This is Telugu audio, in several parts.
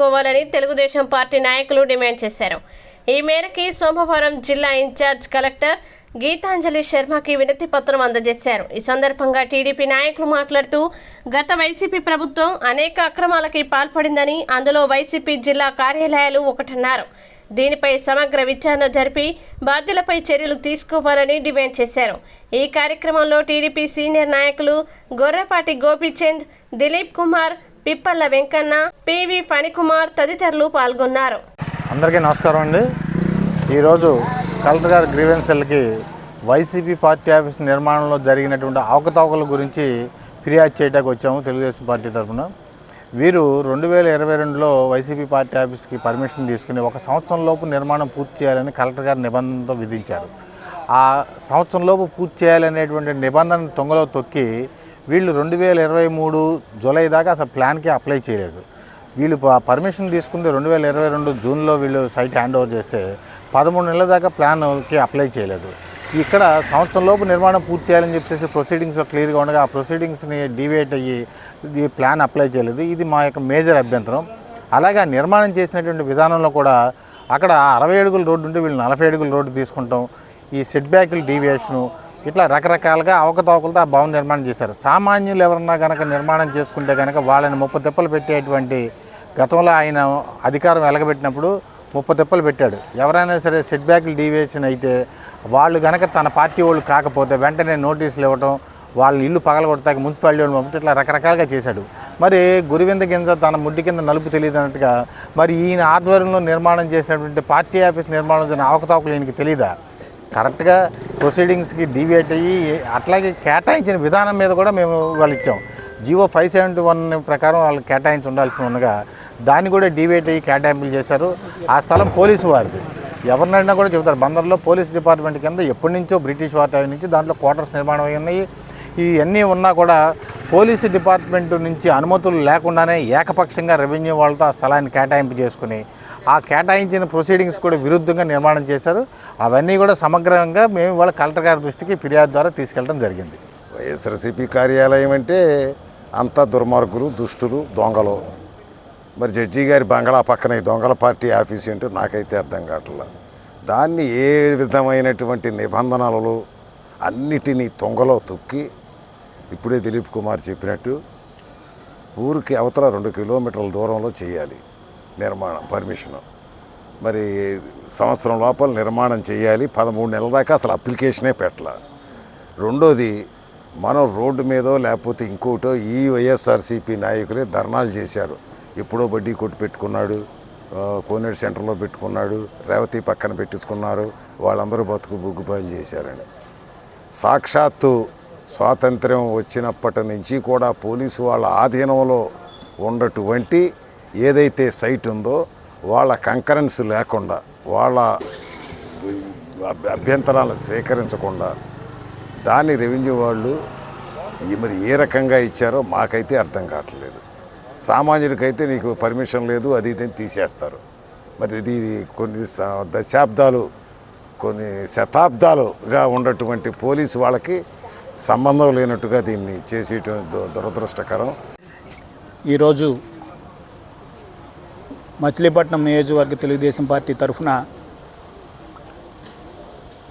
కోవాలని తెలుగుదేశం పార్టీ నాయకులు డిమాండ్ చేశారు. ఈ మేరకి సోమవారం జిల్లా ఇన్ఛార్జ్ కలెక్టర్ గీతాంజలి శర్మకి వినతి పత్రం అందజేశారు. ఈ సందర్భంగా టీడీపీ నాయకులు మాట్లాడుతూ గత వైసీపీ ప్రభుత్వం అనేక అక్రమాలకి పాల్పడిందని అందులో వైసీపీ జిల్లా కార్యాలయాలు ఒకటన్నారు. దీనిపై సమగ్ర విచారణ జరిపి బాధ్యులపై చర్యలు తీసుకోవాలని డిమాండ్ చేశారు. ఈ కార్యక్రమంలో టీడీపీ సీనియర్ నాయకులు గొర్రపాటి గోపీచంద్ దిలీప్ కుమార్ పిప్పల్ల వెంకన్న పివి ఫణికుమార్ తదితరులు పాల్గొన్నారు. అందరికీ నమస్కారం అండి. ఈరోజు కలెక్టర్ గారి గ్రీవెన్సెల్కి వైసీపీ పార్టీ ఆఫీస్ నిర్మాణంలో జరిగినటువంటి అవకతవకల గురించి ఫిర్యాదు చేయడానికి వచ్చాము తెలుగుదేశం పార్టీ తరఫున. వీరు రెండు వేల ఇరవై రెండులో వైసీపీ పార్టీ ఆఫీస్కి పర్మిషన్ తీసుకుని ఒక సంవత్సరంలోపు నిర్మాణం పూర్తి చేయాలని కలెక్టర్ గారు నిబంధనతో విధించారు. ఆ సంవత్సరంలోపు పూర్తి చేయాలనేటువంటి నిబంధన తొంగలో తొక్కి వీళ్ళు రెండు వేల ఇరవై మూడు జూలై దాకా అసలు ప్లాన్కి అప్లై చేయలేదు. వీళ్ళు పర్మిషన్ తీసుకుంటే రెండు వేల ఇరవై రెండు జూన్లో వీళ్ళు సైట్ హ్యాండ్ ఓవర్ చేస్తే పదమూడు నెలల దాకా ప్లాన్కి అప్లై చేయలేదు. ఇక్కడ సంవత్సరంలోపు నిర్మాణం పూర్తి చేయాలని చెప్పేసి ప్రొసీడింగ్స్లో క్లియర్గా ఉండగా ఆ ప్రొసీడింగ్స్ని డివేట్ అయ్యి ఈ ప్లాన్ అప్లై చేయలేదు. ఇది మా యొక్క మేజర్ అభ్యంతరం. అలాగే ఆ నిర్మాణం చేసినటువంటి విధానంలో కూడా అక్కడ అరవై అడుగుల రోడ్డు ఉంటే వీళ్ళు నలభై అడుగుల రోడ్డు తీసుకుంటాం. ఈ సెట్ బ్యాకులు డీవియేషను ఇట్లా రకరకాలుగా అవకతవకలతో ఆ భవన నిర్మాణం చేశారు. సామాన్యులు ఎవరన్నా కనుక నిర్మాణం చేసుకుంటే కనుక వాళ్ళని ముప్పై తిప్పలు పెట్టేటువంటి గతంలో ఆయన అధికారం వెలగబెట్టినప్పుడు ముప్పై తిప్పలు పెట్టాడు. ఎవరైనా సరే సెట్ బ్యాక్లు డీవియేషన్ అయితే వాళ్ళు కనుక తన పార్టీ వాళ్ళు కాకపోతే వెంటనే నోటీసులు ఇవ్వటం వాళ్ళ ఇల్లు పగలగొడతాక మున్సిపాలిటీ వాళ్ళు ఇట్లా రకరకాలుగా చేశాడు. మరి గురివింద కింద తన ముడ్డి కింద నలుపు తెలియదు అన్నట్టుగా మరి ఈయన ఆధ్వర్యంలో నిర్మాణం చేసినటువంటి పార్టీ ఆఫీస్ నిర్మాణం జరిగిన అవకతవకలు ఈయనకి తెలియదా కరెక్ట్గా ప్రొసీడింగ్స్కి డీవియేట్ అయ్యి అట్లాగే కేటాయించిన విధానం మీద కూడా మేము వాళ్ళు ఇచ్చాం. జియో ఫైవ్ సెవెంటీ వన్ ప్రకారం వాళ్ళు కేటాయించి ఉండాల్సి ఉండగా దాన్ని కూడా డీవియేట్ అయ్యి కేటాయింపులు చేశారు. ఆ స్థలం పోలీసు వారిది. ఎవరినైనా కూడా చెబుతారు బందర్లో పోలీస్ డిపార్ట్మెంట్ కింద ఎప్పటి నుంచో బ్రిటిష్ వారి టైం నుంచి దాంట్లో క్వార్టర్స్ నిర్మాణం అయి ఉన్నాయి. ఇవన్నీ ఉన్నా కూడా పోలీసు డిపార్ట్మెంట్ నుంచి అనుమతులు లేకుండానే ఏకపక్షంగా రెవెన్యూ వాళ్ళతో ఆ స్థలాన్ని కేటాయింపు చేసుకుని ఆ కేటాయించిన ప్రొసీడింగ్స్ కూడా విరుద్ధంగా నిర్మాణం చేశారు. అవన్నీ కూడా సమగ్రంగా మేము వాళ్ళ కలెక్టర్ గారి దృష్టికి ఫిర్యాదు ద్వారా తీసుకెళ్ళడం జరిగింది. వైఎస్ఆర్సీపీ కార్యాలయం అంటే అంతా దుర్మార్గులు దుష్టులు దొంగలు. మరి జడ్జి గారి బంగళా పక్కన ఈ దొంగల పార్టీ ఆఫీస్ ఏంటో నాకైతే అర్థం కావట్లా. దాన్ని ఏ విధమైనటువంటి నిబంధనలు అన్నిటినీ తొంగలో తొక్కి ఇప్పుడే దిలీప్ కుమార్ చెప్పినట్టు ఊరికి అవతల రెండు కిలోమీటర్ల దూరంలో చేయాలి. నిర్మాణం పర్మిషను మరి సంవత్సరం లోపల నిర్మాణం చేయాలి పదమూడు నెలల దాకా అసలు అప్లికేషనే పెట్టాల. రెండోది మనం రోడ్డు మీదో లేకపోతే ఇంకోటో ఈ వైఎస్ఆర్సీపీ నాయకులే ధర్నాలు చేశారు. ఎప్పుడో బడ్డీ కొట్టు పెట్టుకున్నాడు కోనేడు సెంటర్లో పెట్టుకున్నాడు రేవతి పక్కన పెట్టించుకున్నారు వాళ్ళందరూ బతుకు బుగ్గుపాయలు చేశారని. సాక్షాత్తు స్వాతంత్ర్యం వచ్చినప్పటి నుంచి కూడా పోలీసు వాళ్ళ ఆధీనంలో ఉన్నటువంటి ఏదైతే సైట్ ఉందో వాళ్ళ కంకరెన్స్ లేకుండా వాళ్ళ అభ్యంతరాలను స్వీకరించకుండా దాన్ని రెవెన్యూ వాళ్ళు మరి ఏ రకంగా ఇచ్చారో మాకైతే అర్థం కావట్లేదు. సామాన్యుడికైతే నీకు పర్మిషన్ లేదు అది ఇది తీసేస్తారు. మరి ఇది కొన్ని దశాబ్దాలు కొన్ని శతాబ్దాలుగా ఉన్నటువంటి పోలీసు వాళ్ళకి సంబంధం లేనట్టుగా దీన్ని చేసేయటం దు- దురదృష్టకరం. ఈరోజు మచిలీపట్నం నియోజకవర్గ తెలుగుదేశం పార్టీ తరఫున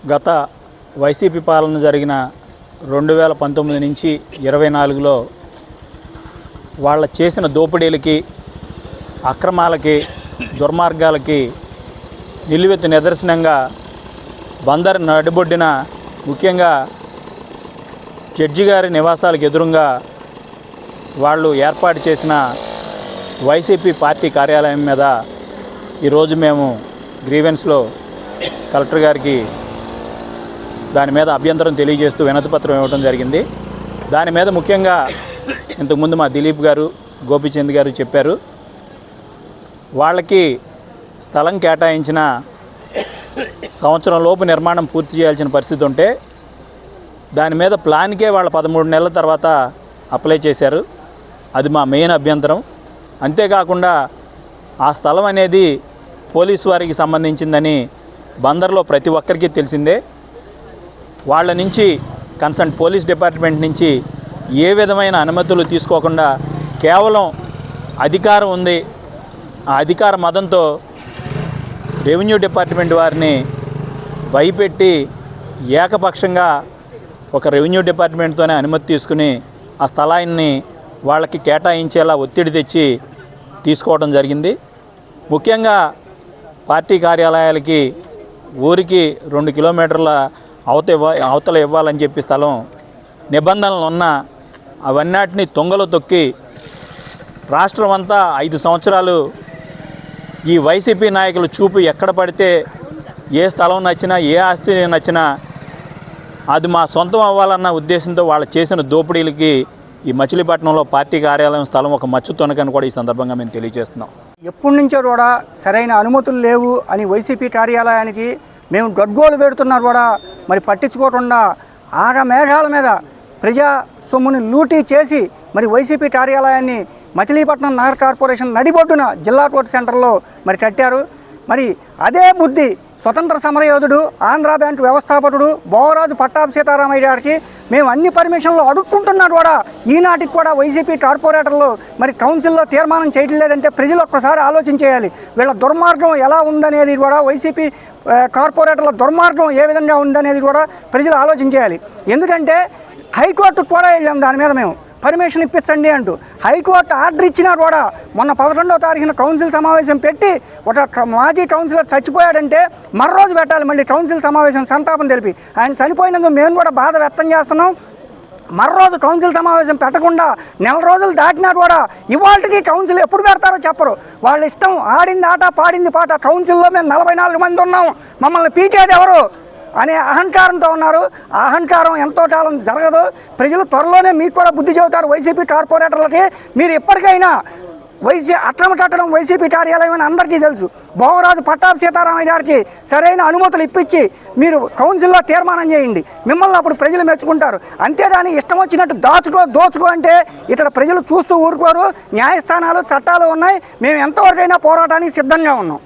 గత వైసీపీ పాలన జరిగిన రెండు వేల పంతొమ్మిది నుంచి ఇరవై నాలుగులో వాళ్ళ చేసిన దోపిడీలకి అక్రమాలకి దుర్మార్గాలకి నిలువెత్తు నిదర్శనంగా బందర్ నడిబొడ్డిన ముఖ్యంగా జడ్జి గారి నివాసాలకు ఎదురుగా వాళ్ళు ఏర్పాటు చేసిన వైసీపీ పార్టీ కార్యాలయం మీద ఈరోజు మేము గ్రీవెన్స్లో కలెక్టర్ గారికి దాని మీద అభ్యంతరం తెలియజేస్తూ వినతిపత్రం ఇవ్వడం జరిగింది. దాని మీద ముఖ్యంగా ఇంతకుముందు మా దిలీప్ గారు గోపిచంద్ గారు చెప్పారు. వాళ్ళకి స్థలం కేటాయించిన సంవత్సరం లోపు నిర్మాణం పూర్తి చేయాల్సిన పరిస్థితి ఉంటే దాని మీద ప్లాన్కే వాళ్ళ పదమూడు నెలల తర్వాత అప్లై చేశారు. అది మా మెయిన్ అభ్యంతరం. అంతేకాకుండా ఆ స్థలం అనేది పోలీసు వారికి సంబంధించిందని బందర్లో ప్రతి ఒక్కరికి తెలిసిందే. వాళ్ళ నుంచి కన్సర్న్ పోలీస్ డిపార్ట్మెంట్ నుంచి ఏ విధమైన అనుమతులు తీసుకోకుండా కేవలం అధికారం ఉంది. ఆ అధికార మదంతో రెవెన్యూ డిపార్ట్మెంట్ వారిని భయపెట్టి ఏకపక్షంగా ఒక రెవెన్యూ డిపార్ట్మెంట్తోనే అనుమతి తీసుకుని ఆ స్థలాన్ని వాళ్ళకి కేటాయించేలా ఒత్తిడి తెచ్చి తీసుకోవడం జరిగింది. ముఖ్యంగా పార్టీ కార్యాలయాలకి ఊరికి రెండు కిలోమీటర్ల అవత ఇవ్వ అవతల ఇవ్వాలని చెప్పి స్థలం నిబంధనలు ఉన్న అవన్నిటిని తొంగలు తొక్కి రాష్ట్రం అంతా ఐదు సంవత్సరాలు ఈ వైసీపీ నాయకులు చూపు ఎక్కడ పడితే ఏ స్థలం నచ్చినా ఏ ఆస్తి నచ్చినా అది మా సొంతం అవ్వాలన్న ఉద్దేశంతో వాళ్ళు చేసిన దోపిడీలకి ఈ మచిలీపట్నంలో పార్టీ కార్యాలయం స్థలం ఒక మచ్చు తొనకని కూడా ఈ సందర్భంగా మేము తెలియజేస్తున్నాం. ఎప్పటి నుంచో కూడా సరైన అనుమతులు లేవు అని వైసీపీ కార్యాలయానికి మేము గడ్గోలు పెడుతున్నారు కూడా. మరి పట్టించుకోకుండా ఆగ మేఘాల మీద ప్రజా సొమ్ముని లూటీ చేసి మరి వైసీపీ కార్యాలయాన్ని మచిలీపట్నం నగర కార్పొరేషన్ నడిబొడ్డున జిల్లా కోర్టు సెంటర్లో మరి కట్టారు. మరి అదే బుద్ధి స్వతంత్ర సమరయోధుడు ఆంధ్ర బ్యాంక్ వ్యవస్థాపకుడు బోవరాజు పట్టాభి సీతారామయ్య గారికి మేము అన్ని పర్మిషన్లు అడుక్కుంటున్నారు కూడా. ఈనాటికి కూడా వైసీపీ కార్పొరేటర్లు మరి కౌన్సిల్లో తీర్మానం చేయడం లేదంటే ప్రజలు ఒక్కసారి ఆలోచించేయాలి. వీళ్ళ దుర్మార్గం ఎలా ఉందనేది కూడా వైసీపీ కార్పొరేటర్ల దుర్మార్గం ఏ విధంగా ఉందనేది కూడా ప్రజలు ఆలోచించేయాలి. ఎందుకంటే హైకోర్టుకు కూడా వెళ్ళాం దాని మీద మేము. పర్మిషన్ ఇప్పించండి అంటూ హైకోర్టు ఆర్డర్ ఇచ్చినా కూడా మొన్న పదకొండవ తారీఖున కౌన్సిల్ సమావేశం పెట్టి ఒక మాజీ కౌన్సిలర్ చచ్చిపోయాడంటే మరో రోజు పెట్టాలి మళ్ళీ కౌన్సిల్ సమావేశం సంతాపం తెలిపి. ఆయన చనిపోయినందుకు మేము కూడా బాధ వ్యక్తం చేస్తున్నాం. మరోజు కౌన్సిల్ సమావేశం పెట్టకుండా నెల రోజులు దాటినా కూడా ఇవాళకి కౌన్సిల్ ఎప్పుడు పెడతారో చెప్పరు. వాళ్ళ ఇష్టం ఆడింది ఆట పాడింది పాట. కౌన్సిల్లో మేము నలభై నాలుగు మంది ఉన్నాం. మమ్మల్ని పీకేది ఎవరు? అనే అహంకారంతో ఉన్నారు. ఆ అహంకారం ఎంతో కాలం జరగదు. ప్రజలు త్వరలోనే మీకు కూడా బుద్ధి చెబుతారు. వైసీపీ కార్పొరేటర్లకి మీరు ఎప్పటికైనా వైసీ అక్రమ కట్టడం వైసీపీ కార్యాలయం అని అందరికీ తెలుసు. భోగరాజు పట్టాభి సీతారామయ్య గారికి సరైన అనుమతులు ఇప్పించి మీరు కౌన్సిల్లో తీర్మానం చేయండి. మిమ్మల్ని అప్పుడు ప్రజలు మెచ్చుకుంటారు. అంతేగాని ఇష్టం వచ్చినట్టు దాచుకో దోచుకో అంటే ఇక్కడ ప్రజలు చూస్తూ ఊరుకోరు. న్యాయస్థానాలు చట్టాలు ఉన్నాయి. మేము ఎంతవరకైనా పోరాటానికి సిద్ధంగా ఉన్నాం.